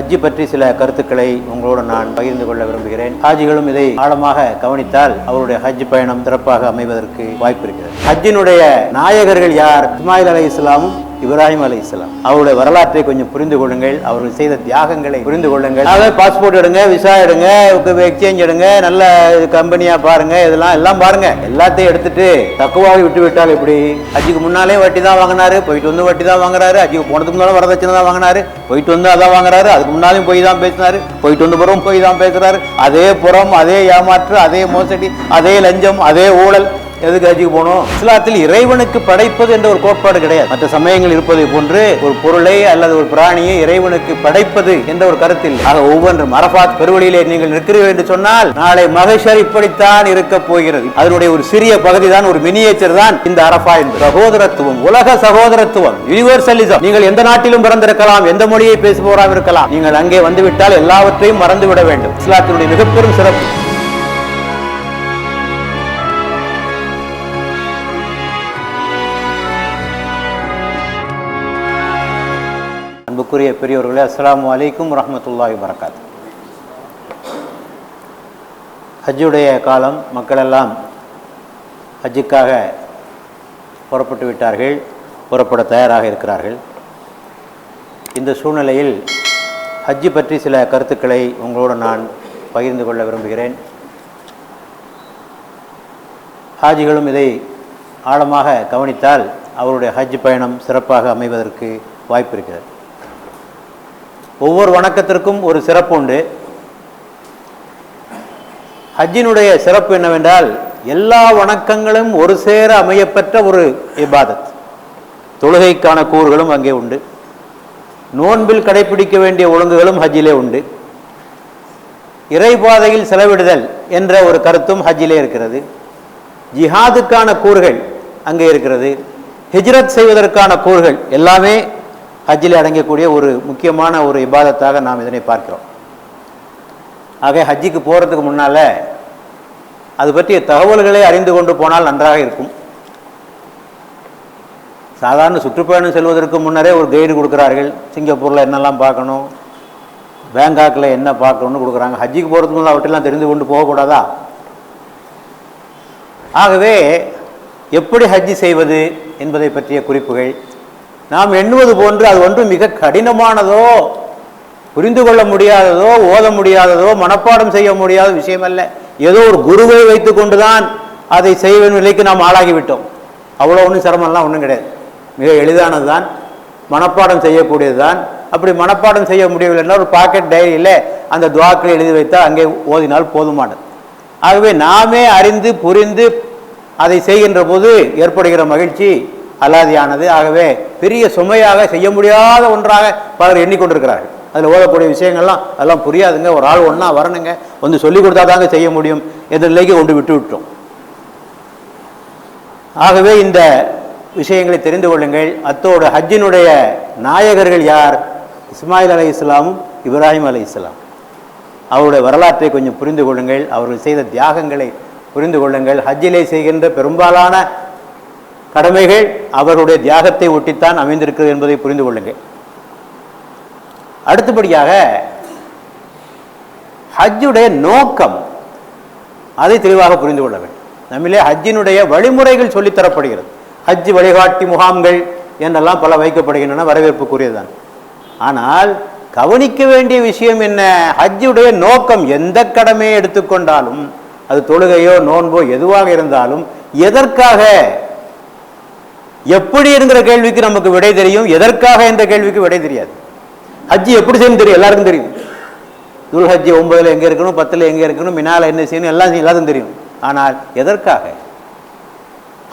ஹஜ்ஜி பற்றி சில கருத்துக்களை உங்களோடு நான் பகிர்ந்து கொள்ள விரும்புகிறேன். ஹாஜிகளும் இதை ஆழமாக கவனித்தால் அவருடைய ஹஜ் பயணம் சிறப்பாக அமைவதற்கு வாய்ப்பு இருக்கிறது. ஹஜ்ஜினுடைய நாயகர்கள் யார்? இஸ்மாயில் அலை இஸ்லாமும் இப்ராஹிம் அலி இஸ்லாம் அவருடைய வரலாற்றை கொஞ்சம் புரிந்து கொள்ளுங்கள். அவர்கள் செய்த தியாகங்களை புரிந்து கொள்ளுங்கள். அதாவது பாஸ்போர்ட் எடுங்க விசா எடுங்க எக்ஸ்சேஞ்ச் எடுங்க நல்ல கம்பெனியா பாருங்க இதெல்லாம் எல்லாம் பாருங்க. எல்லாத்தையும் எடுத்துட்டு தக்குவாவை விட்டு விட்டால் எப்படி? அஜிக்கு முன்னாலே வட்டி தான் வாங்கினாரு போயிட்டு வந்து வட்டி தான் வாங்குறாரு அஜிக்கு போனதுக்கு முன்னாலும் வரதட்சணை தான் வாங்கினாரு போயிட்டு வந்து அதான் வாங்குறாரு அதுக்கு முன்னாலும் போய் தான் பேசினாரு போயிட்டு வந்து புறம் போய் தான் பேசுறாரு. அதே புறம் அதே ஏமாற்று அதே மோசடி அதே லஞ்சம் அதே ஊழல் எதுக்கு ஹஜ்ஜுக்கு போகணும்? இஸ்லாத்தில் இறைவனுக்கு படைப்பது என்ற ஒரு கோட்பாடு கிடையாது. மற்ற சமயங்கள் இருப்பதை போன்று ஒரு பொருளை அல்லது ஒரு பிராணியை இறைவனுக்கு படைப்பது என்ற ஒரு கருத்தில் ஆக ஒவ்வொன்றும் அரபாத் பெருவழியிலே நீங்கள் நிற்கிறீர்கள் என்று சொன்னால் நாளை மகேஷர் இப்படித்தான் இருக்க போகிறது. அதனுடைய ஒரு சிறிய பகுதி தான் ஒரு மினியேச்சர் தான் இந்த அரபா என்று சகோதரத்துவம் உலக சகோதரத்துவம் யூனிவர்சலிசம் நீங்கள் எந்த நாட்டிலும் பிறந்திருக்கலாம் எந்த மொழியை பேசுபவராக இருக்கலாம். நீங்கள் அங்கே வந்துவிட்டால் எல்லாவற்றையும் மறந்துவிட வேண்டும். இஸ்லாத்தினுடைய மிகப்பெரும் சிறப்பு. அன்புக்குரிய பெரியவர்களே அஸ்லாம் அலைக்கும் வரஹ்மத்துல்லாஹி வரகாத் ஹஜ்ஜுடைய காலம் மக்களெல்லாம் ஹஜ்ஜுக்காக புறப்பட்டு விட்டார்கள் புறப்பட தயாராக இருக்கிறார்கள். இந்த சூழ்நிலையில் ஹஜ்ஜு பற்றி சில கருத்துக்களை உங்களோடு நான் பகிர்ந்து கொள்ள விரும்புகிறேன். ஹாஜிகளும் இதை ஆழமாக கவனித்தால் அவருடைய ஹஜ் பயணம் சிறப்பாக அமைவதற்கு வாய்ப்பு இருக்கிறது. ஒவ்வொரு வணக்கத்திற்கும் ஒரு சிறப்பு உண்டு. ஹஜ்ஜினுடைய சிறப்பு என்னவென்றால் எல்லா வணக்கங்களும் ஒரு சேர அமையப்பெற்ற ஒரு இபாதத். தொழுகைக்கான கூறுகளும் அங்கே உண்டு. நோன்பில் கடைபிடிக்க வேண்டிய ஒழுங்குகளும் ஹஜ்ஜிலே உண்டு. இறைபாதையில் செலவிடுதல் என்ற ஒரு கருத்தும் ஹஜ்ஜிலே இருக்கிறது. ஜிஹாதுக்கான கூறுகள் அங்கே இருக்கிறது. ஹிஜ்ரத் செய்வதற்கான கூறுகள் எல்லாமே ஹஜ்ஜில் அடங்கக்கூடிய ஒரு முக்கியமான ஒரு இபாதத்தாக நாம் இதனை பார்க்கிறோம். ஆக ஹஜ்ஜிக்கு போகிறதுக்கு முன்னால் அது பற்றிய தகவல்களை அறிந்து கொண்டு போனால் நன்றாக இருக்கும். சாதாரண சுற்றுப்பயணம் செல்வதற்கு முன்னரே ஒரு கைடு கொடுக்குறார்கள். சிங்கப்பூரில் என்னெல்லாம் பார்க்கணும் பேங்காக்கில் என்ன பார்க்கணும்னு கொடுக்குறாங்க. ஹஜ்ஜிக்கு போகிறதுக்கு முன்னாடி அவற்றெல்லாம் தெரிந்து கொண்டு போகக்கூடாதா? ஆகவே எப்படி ஹஜ்ஜி செய்வது என்பதை பற்றிய குறிப்புகள் நாம் எண்ணுவது போன்று அது ஒன்று மிக கடினமானதோ புரிந்து கொள்ள முடியாததோ ஓத முடியாததோ மனப்பாடம் செய்ய முடியாத விஷயம் அல்ல ஏதோ ஒரு குருவை வைத்து கொண்டுதான் அதை செய்வ நிலைக்கு நாம் ஆளாகிவிட்டோம். அவ்வளோ ஒன்றும் சிரமம்லாம் ஒன்றும் கிடையாது. மிக எளிதானது தான் மனப்பாடம் செய்யக்கூடியது தான் அப்படி மனப்பாடம் செய்ய முடியவில்லைன்னா ஒரு பாக்கெட் டைரியில் அந்த துவாக்களை எழுதி வைத்தால் அங்கே ஓதினால் போதுமானது. ஆகவே நாமே அறிந்து புரிந்து அதை செய்கின்ற போது ஏற்படுகிற மகிழ்ச்சி அலாதியானது. ஆகவே பெரிய சுமையாக செய்ய முடியாத ஒன்றாக பலர் எண்ணிக்கொண்டிருக்கிறார்கள். அதில் ஓதக்கூடிய விஷயங்கள்லாம் அதெல்லாம் புரியாதுங்க. ஒரு ஆள் ஒன்றா வரணுங்க. வந்து சொல்லி கொடுத்தா தாங்க செய்ய முடியும். என்ற நிலைக்கு கொண்டு விட்டு விட்டோம். ஆகவே இந்த விஷயங்களை தெரிந்து கொள்ளுங்கள். அத்தோடு ஹஜ்ஜினுடைய நாயகர்கள் யார்? இஸ்மாயில் அலை இஸ்லாமும் இப்ராஹிம் அலை இஸ்லாம். அவருடைய வரலாற்றை கொஞ்சம் புரிந்து கொள்ளுங்கள். அவர்கள் செய்த தியாகங்களை புரிந்து கொள்ளுங்கள். ஹஜ்ஜிலே செய்கின்ற பெரும்பாலான கடமைகள் அவருடைய தியாகத்தை ஒட்டித்தான் அமைந்திருக்கிறது என்பதை புரிந்து கொள்ளுங்கள். அடுத்தபடியாக ஹஜ்ஜுடைய நோக்கம் அதை தெளிவாக புரிந்து கொள்ள வேண்டும். நம்மிலே ஹஜ்ஜினுடைய வழிமுறைகள் சொல்லித்தரப்படுகிறது. ஹஜ் வழிகாட்டி முகாம்கள் என்றெல்லாம் பல வைக்கப்படுகின்றன வரவேற்புக்குரியதுதான். ஆனால் கவனிக்க வேண்டிய விஷயம் என்ன? ஹஜ்ஜுடைய நோக்கம் எந்த கடமையை எடுத்துக்கொண்டாலும் அது தொழுகையோ நோன்போ எதுவாக இருந்தாலும் எதற்காக எப்படி என்கிற கேள்விக்கு நமக்கு விடை தெரியும்? எதற்காக என்ற கேள்விக்கு விடை தெரியாது. ஹஜ்ஜி எப்படி செய்யணும் தெரியும்? எல்லாருக்கும் தெரியும். துல் ஹஜ்ஜி ஒன்பதுல எங்கே இருக்கணும் பத்தில் எங்கே இருக்கணும் மினால என்ன செய்யணும் எல்லாம் எல்லாத்தையும் தெரியும். ஆனால் எதற்காக?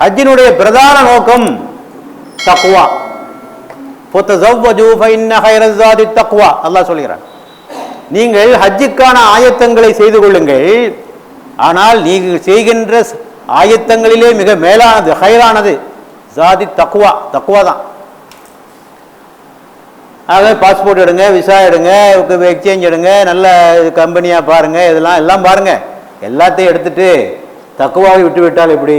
ஹஜ்ஜினுடைய பிரதான நோக்கம் தக்குவா தக்குவா அல்லாஹ் சொல்கிறான். நீங்கள் ஹஜ்ஜுக்கான ஆயத்தங்களை செய்து கொள்ளுங்கள். ஆனால் நீங்கள் செய்கின்ற ஆயத்தங்களிலே மிக மேலானது ஹைரானது. ஜாதி தக்குவா தக்குவா தான் ஆகவே பாஸ்போர்ட் எடுங்க விசா எடுங்க எக்ஸ்சேஞ்ச் எடுங்க நல்ல கம்பெனியாக பாருங்கள் இதெல்லாம் எல்லாம் பாருங்கள் எல்லாத்தையும் எடுத்துட்டு தக்குவாவை விட்டு விட்டால் எப்படி?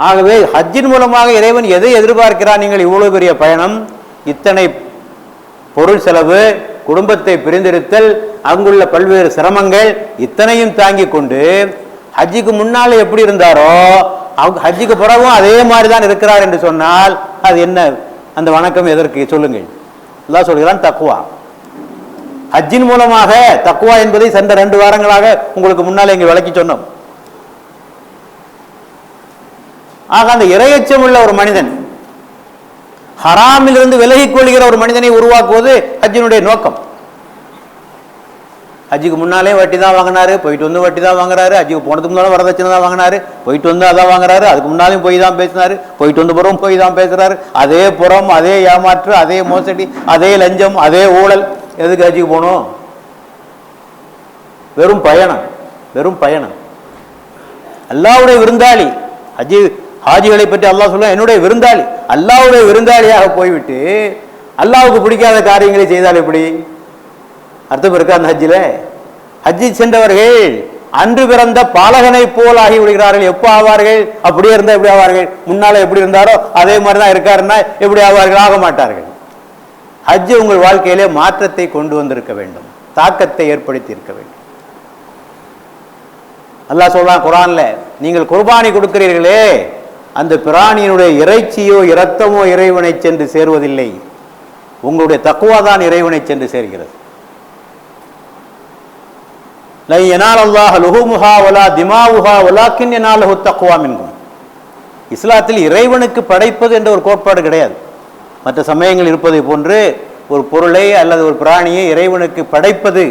ஆகவே ஹஜ்ஜின் மூலமாக இறைவன் எதை எதிர்பார்க்கிறார் நீங்கள் இவ்வளோ பெரிய பயணம் இத்தனை பொருள் செலவு குடும்பத்தை பிரிந்திருத்தல் அங்குள்ள பல்வேறு சிரமங்கள் இத்தனையும் தாங்கி கொண்டு ஹஜ்ஜிக்கு முன்னால் எப்படி இருந்தாரோ அவங்க ஹஜ்ஜுக்கு பிறகும் அதே மாதிரி தான் இருக்கிறார் என்று சொன்னால் அது என்ன? அந்த வணக்கம் எதற்கு? சொல்லுங்கள். எல்லாம் சொல்கிறான் தக்குவா ஹஜ்ஜின் மூலமாக தக்குவா என்பதை சென்ற ரெண்டு வாரங்களாக உங்களுக்கு முன்னால் இங்கே விளக்கி சொன்னோம். ஆக அந்த இரையச்சம் உள்ள ஒரு மனிதன் ஹராமிலிருந்து விலகிக் கொள்கிற ஒரு மனிதனை உருவாக்குவது ஹஜ்ஜினுடைய நோக்கம். ஹஜ்ஜுக்கு முன்னாலே வட்டி தான் வாங்கினாரு போயிட்டு வந்து வட்டி தான் வாங்குறாரு ஹஜ்ஜுக்கு போனதுக்கு முன்னாலும் வரதட்சணை தான் வாங்கினாரு போயிட்டு வந்து அதான் வாங்குறாரு அதுக்கு முன்னாலையும் போய் தான் பேசினாரு போயிட்டு வந்து புறம் போய் தான் பேசுறாரு. அதே புறம் அதே ஏமாற்று அதே மோசடி அதே லஞ்சம் அதே ஊழல். எதுக்கு ஹஜ்ஜுக்கு போகணும்? வெறும் பயணம் வெறும் பயணம். அல்லாவுடைய விருந்தாளி ஹஜ்ஜி ஹாஜிகளை பற்றி அல்லாஹ் சொல்ல என்னுடைய விருந்தாளி. அல்லாவுடைய விருந்தாளியாக போய்விட்டு அல்லாவுக்கு பிடிக்காத காரியங்களை செய்தால் எப்படி? அர்த்தம் இருக்கா அந்த ஹஜ்ஜில்? ஹஜ்ஜி சென்றவர்கள் அன்று பிறந்த பாலகனை போல் ஆகி விடுகிறார்கள். எப்போ ஆவார்கள்? அப்படியே இருந்தால் எப்படி ஆவார்கள்? முன்னால் எப்படி இருந்தாரோ அதே மாதிரி தான் இருக்காருன்னா எப்படி ஆவார்கள்? ஆக மாட்டார்கள். ஹஜ்ஜு உங்கள் வாழ்க்கையிலே மாற்றத்தை கொண்டு வந்திருக்க வேண்டும். தாக்கத்தை ஏற்படுத்தி இருக்க வேண்டும். நல்லா சொல்றான் குரான்ல நீங்கள் குர்பானி கொடுக்கிறீர்களே அந்த பிராணியினுடைய இறைச்சியோ இரத்தமோ இறைவனை சென்று சேருவதில்லை. உங்களுடைய தக்குவா தான் இறைவனை சென்று சேர்கிறது. லை எனால் அல்லாஹ் லுஹுமுஹா ஒலா திமாவுஹா வலாக்கின் யனாலஹு தக்குவா மின்கும் இஸ்லாத்தில் இறைவனுக்கு படைப்பது என்ற ஒரு கோட்பாடு கிடையாது. மற்ற சமயங்கள் இருப்பதை போன்று ஒரு பொருளை அல்லது ஒரு பிராணியை இறைவனுக்கு படைப்பது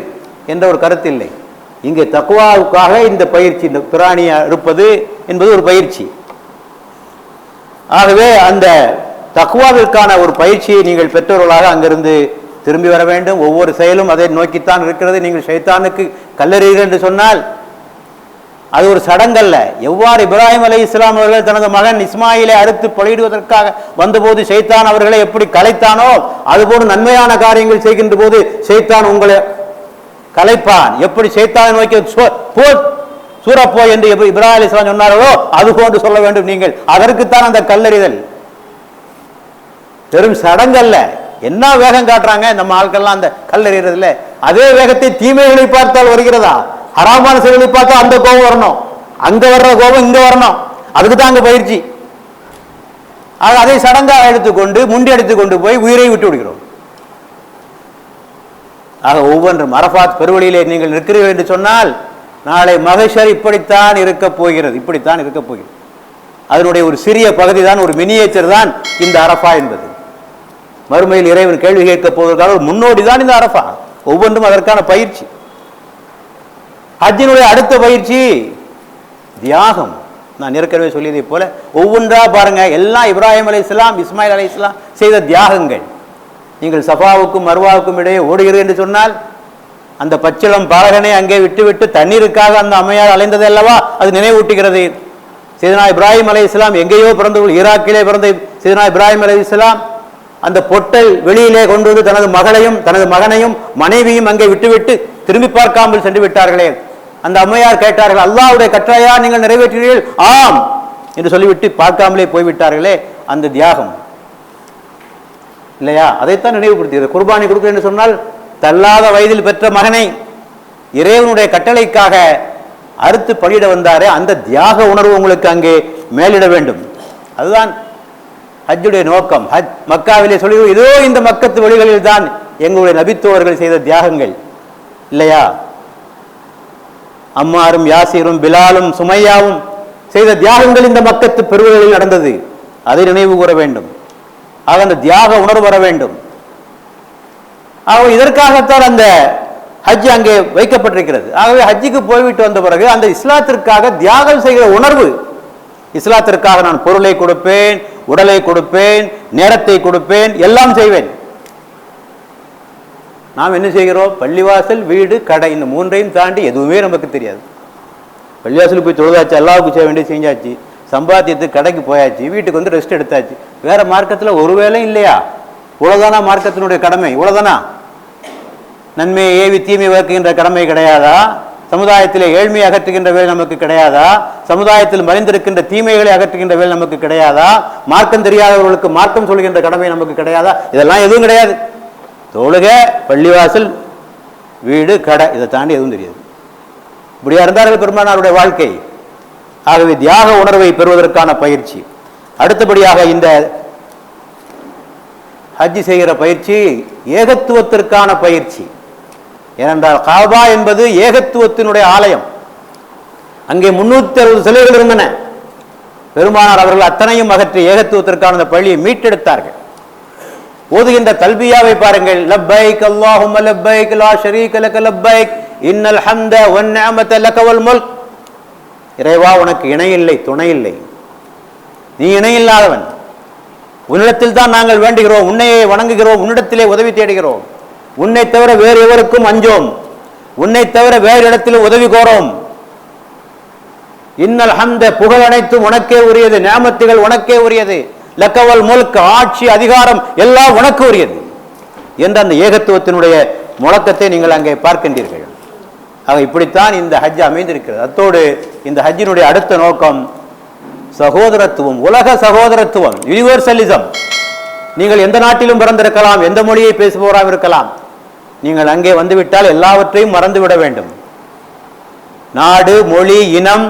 என்ற ஒரு கருத்து இல்லை. இங்கே தக்குவாவுக்காக இந்த பயிற்சி இந்த பிராணியை இருப்பது என்பது ஒரு பயிற்சி. ஆகவே அந்த தக்குவாவிற்கான ஒரு பயிற்சியை நீங்கள் பெற்றவர்களாக அங்கிருந்து திரும்பி வர வேண்டும். ஒவ்வொரு செயலும் அதை நோக்கித்தான் இருக்கிறது. நீங்கள் சைத்தானுக்கு கல்லறீர்கள் என்று சொன்னால் அது ஒரு சடங்கல்ல. எவ்வாறு இப்ராஹிம் அலி இஸ்லாம் அவர்கள் தனது மகன் இஸ்மாயிலை அறுத்து பலியிடுவதற்காக வந்தபோது சைத்தான் அவர்களை எப்படி கலைத்தானோ அதுபோன்று நன்மையான காரியங்கள் செய்கின்ற போது சைத்தான் உங்களை கலைப்பான். எப்படி சைத்தான் நோக்கி சோ- போ சூரப்போ என்று எப்படி இப்ராஹிம் அலி இஸ்லாம் சொன்னார்களோ அது போன்று சொல்ல வேண்டும் நீங்கள். அதற்குத்தான் அந்த கல்லறிதல். பெரும் சடங்கல்ல. என்ன வேகம் காட்டுறாங்க நம்ம ஆட்கள்லாம் அந்த கல்லறிறதுல அதே வேகத்தை தீமைகளை பார்த்தால் வருகிறதா? ஹராமான செயல்களை பார்த்தா அந்த கோபம் வரணும். அங்க வர்ற கோபம் இங்க வரணும். அதுக்கு தான் அங்க பயிற்சி. அதை சடங்காக எடுத்துக்கொண்டு முண்டி எடுத்துக்கொண்டு போய் உயிரை விட்டு விடுகிறோம். ஆக ஒவ்வொன்றும் அரபாத் பெருவழியிலே நீங்கள் நிற்கிறீர்கள் என்று சொன்னால் நாளை மகேஷர் இப்படித்தான் இருக்க போகிறது இப்படித்தான் இருக்க போகிறது. அதனுடைய ஒரு சிறிய பகுதி தான் ஒரு மினியேச்சர் தான் இந்த அரப்பா என்பது. மறுமையில் இறைவன் கேள்வி கேட்க போவதற்காக ஒரு முன்னோடி தான் இந்த அரபா ஒவ்வொன்றும் அதற்கான பயிற்சி. ஹஜ்ஜினுடைய அடுத்த பயிற்சி தியாகம். நான் ஏற்கனவே சொல்லியதை போல ஒவ்வொன்றா பாருங்க எல்லாம் இப்ராஹிம் அலி இஸ்லாம் இஸ்மாயில் அலி இஸ்லாம் செய்த தியாகங்கள். நீங்கள் சஃபாவுக்கும் மர்வாவுக்கும் இடையே ஓடுகிறீர்கள் என்று சொன்னால் அந்த பச்சிளம் பாலகனை அங்கே விட்டுவிட்டு தண்ணீருக்காக அந்த அம்மையார் அலைந்தது அல்லவா? அது நினைவூட்டுகிறது. சீதனா இப்ராஹிம் அலி இஸ்லாம் எங்கேயோ பிறந்த ஈராக்கிலே பிறந்த சீதனா இப்ராஹிம் அலி இஸ்லாம் அந்த பொட்டல் வெளியிலே கொண்டு வந்து தனது மகளையும் தனது மகனையும் மனைவியும் அங்கே விட்டுவிட்டு திரும்பி பார்க்காமல் சென்று விட்டார்களே. அந்த அம்மையார் கேட்டார்கள் அல்லாவுடைய கட்டளையா நீங்கள் நிறைவேற்றினீர்கள்? ஆம். என்று சொல்லிவிட்டு பார்க்காமலே போய்விட்டார்களே அந்த தியாகம். இல்லையா? அதைத்தான் நினைவுபடுத்துகிறது. குர்பானி கொடுக்கிறேன் என்று சொன்னால் தள்ளாத வயதில் பெற்ற மகனை இறைவனுடைய கட்டளைக்காக அறுத்து பணியிட வந்தாரே அந்த தியாக உணர்வு உங்களுக்கு அங்கே மேலிட வேண்டும். அதுதான் ஹஜ்ஜுடைய நோக்கம். ஹஜ் மக்காவிலே சொல்லி இதோ இந்த மக்கத்து வழிகளில் தான் எங்களுடைய நபித்துவர்கள் செய்த தியாகங்கள். இல்லையா? அம்மாரும் யாசிரும் பிலாலும் சுமையாவும் செய்த தியாகங்கள் இந்த மக்கத்து பெருவழிகளில் நடந்தது. அதை நினைவு கூற வேண்டும். ஆக அந்த தியாக உணர்வு வர வேண்டும். ஆக இதற்காகத்தான் அந்த ஹஜ் அங்கே வைக்கப்பட்டிருக்கிறது. ஆகவே ஹஜ்ஜுக்கு போய்விட்டு வந்த பிறகு அந்த இஸ்லாத்திற்காக தியாகம் செய்கிற உணர்வு இஸ்லாத்திற்காக நான் பொருளை கொடுப்பேன் உடலை கொடுப்பேன் நேரத்தை கொடுப்பேன் எல்லாம் செய்வேன். நாம் என்ன செய்கிறோம்? பள்ளிவாசல் வீடு கடை இந்த மூன்றையும் தாண்டி எதுவுமே நமக்கு தெரியாது. பள்ளிவாசலுக்கு போய் தொழுதாச்சு அல்லாவுக்கு செய்ய வேண்டிய செஞ்சாச்சு சம்பாத்தியத்துக்கு கடைக்கு போயாச்சு வீட்டுக்கு வந்து ரெஸ்ட் எடுத்தாச்சு. வேற மார்க்கத்தில் ஒரு வேலையும் இல்லையா? இவ்வளோதானா மார்க்கத்தினுடைய கடமை? இவ்வளோதானா நன்மையை ஏவி தீமை வளர்க்கின்ற கடமை கிடையாதா? சமுதாயத்திலே ஏழ்மையை அகற்றுகின்ற வேலை நமக்கு கிடையாதா? சமுதாயத்தில் மறைந்திருக்கின்ற தீமைகளை அகற்றுகின்ற வேலை நமக்கு கிடையாதா? மார்க்கம் தெரியாதவர்களுக்கு மார்க்கம் சொல்கின்ற கடமை நமக்கு கிடையாதா? இதெல்லாம் எதுவும் கிடையாது. தொழுக பள்ளிவாசல் வீடு கடை இதை தாண்டி எதுவும் தெரியாது. இப்படியா இருந்தார்கள் பெருமானாருடைய வாழ்க்கை? ஆகவே தியாக உணர்வை பெறுவதற்கான பயிற்சி. அடுத்தபடியாக இந்த ஹஜ் செய்கிற பயிற்சி ஏகத்துவத்திற்கான பயிற்சி. ஏனென்றால் காபா என்பது ஏகத்துவத்தினுடைய ஆலயம். அங்கே முன்னூத்தி அறுபது சிலைகள் இருந்தன. பெருமானார் அவர்கள் அத்தனையும் அகற்றி ஏகத்துவத்திற்கான அந்த பள்ளியை மீட்டெடுத்தார்கள். ஓதுகின்ற கல்வியாவை பாருங்கள். லப்பைக் அல்லாஹும்ம லப்பைக் லா ஷரீக லக லப்பைக் இன்னல் ஹம்த ஒன் நிஅமத லக முல்க். இறைவா உனக்கு இணையில்லை துணை இல்லை. நீ இணையில்லாதவன் உன்னிடத்தில் தான் நாங்கள் வேண்டுகிறோம். உன்னையே வணங்குகிறோம். உன்னிடத்திலே உதவி தேடுகிறோம். உன்னை தவிர வேறு எவருக்கும் அஞ்சோம். உன்னை தவிர வேறு இடத்திலும் உதவி கோரோம். இன்னல் அந்த புகழ் அனைத்தும் உனக்கே உரியது. நியமத்துகள் உனக்கே உரியது. லக்கவல் முழுக்க ஆட்சி அதிகாரம் எல்லாம் உனக்கு உரியது. என்ற அந்த ஏகத்துவத்தினுடைய முழக்கத்தை நீங்கள் அங்கே பார்க்கின்றீர்கள். ஆக இப்படித்தான் இந்த ஹஜ் அமைந்திருக்கிறது. அத்தோடு இந்த ஹஜ்ஜினுடைய அடுத்த நோக்கம் சகோதரத்துவம் உலக சகோதரத்துவம் யூனிவர்சலிசம் நீங்கள் எந்த நாட்டிலும் பிறந்திருக்கலாம் எந்த மொழியை பேசுபவராக இருக்கலாம். நீங்கள் அங்கே வந்துவிட்டால் எல்லாவற்றையும் மறந்துவிட வேண்டும். நாடு மொழி இனம்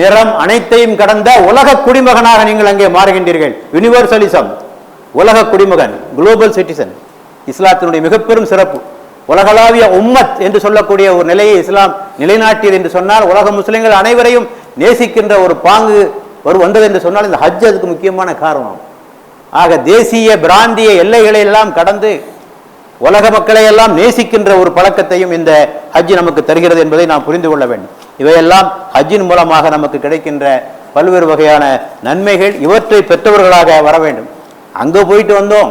நிறம் அனைத்தையும் கடந்த உலக குடிமகனாக நீங்கள் அங்கே மாறுகின்றீர்கள். யூனிவர்சலிசம் உலக குடிமகன் குளோபல் சிட்டிசன் இஸ்லாத்தினுடைய மிகப்பெரும் சிறப்பு. உலகளாவிய உம்மத் என்று சொல்லக்கூடிய ஒரு நிலையை இஸ்லாம் நிலைநாட்டியது என்று சொன்னால் உலக முஸ்லிம்கள் அனைவரையும் நேசிக்கின்ற ஒரு பாங்கு ஒரு வந்தது என்று சொன்னால் இந்த ஹஜ் அதுக்கு முக்கியமான காரணம். ஆக தேசிய பிராந்திய எல்லைகளை எல்லாம் கடந்து உலக மக்களை எல்லாம் நேசிக்கின்ற ஒரு பழக்கத்தையும் இந்த ஹஜ் நமக்கு தருகிறது என்பதை நாம் புரிந்து கொள்ள வேண்டும். இவையெல்லாம் ஹஜ்ஜின் மூலமாக நமக்கு கிடைக்கின்ற பல்வேறு வகையான நன்மைகள் இவற்றை பெற்றவர்களாக வர வேண்டும். அங்கே போயிட்டு வந்தோம்.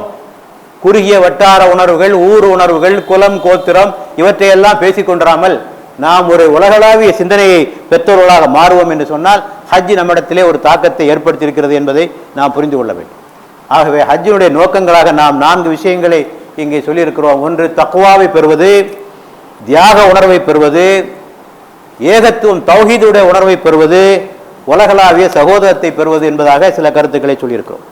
குறுகிய வட்டார உணர்வுகள் ஊர் உணர்வுகள் குலம் கோத்திரம் இவற்றையெல்லாம் பேசிக்கொண்டிராமல் நாம் ஒரு உலகளாவிய சிந்தனையை பெற்றவர்களாக மாறுவோம் என்று சொன்னால் ஹஜ் நம்மிடத்திலே ஒரு தாக்கத்தை ஏற்படுத்தியிருக்கிறது என்பதை நாம் புரிந்து கொள்ள வேண்டும். ஆகவே ஹஜ்ஜினுடைய நோக்கங்களாக நாம் நான்கு விஷயங்களை இங்கே சொல்லியிருக்கிறோம். ஒன்று தக்குவாவை பெறுவது தியாக உணர்வை பெறுவது ஏகத்துவம் தௌஹீதுடைய உணர்வை பெறுவது உலகளாவிய சகோதரத்தை பெறுவது என்பதாக சில கருத்துக்களை சொல்லியிருக்கிறோம்.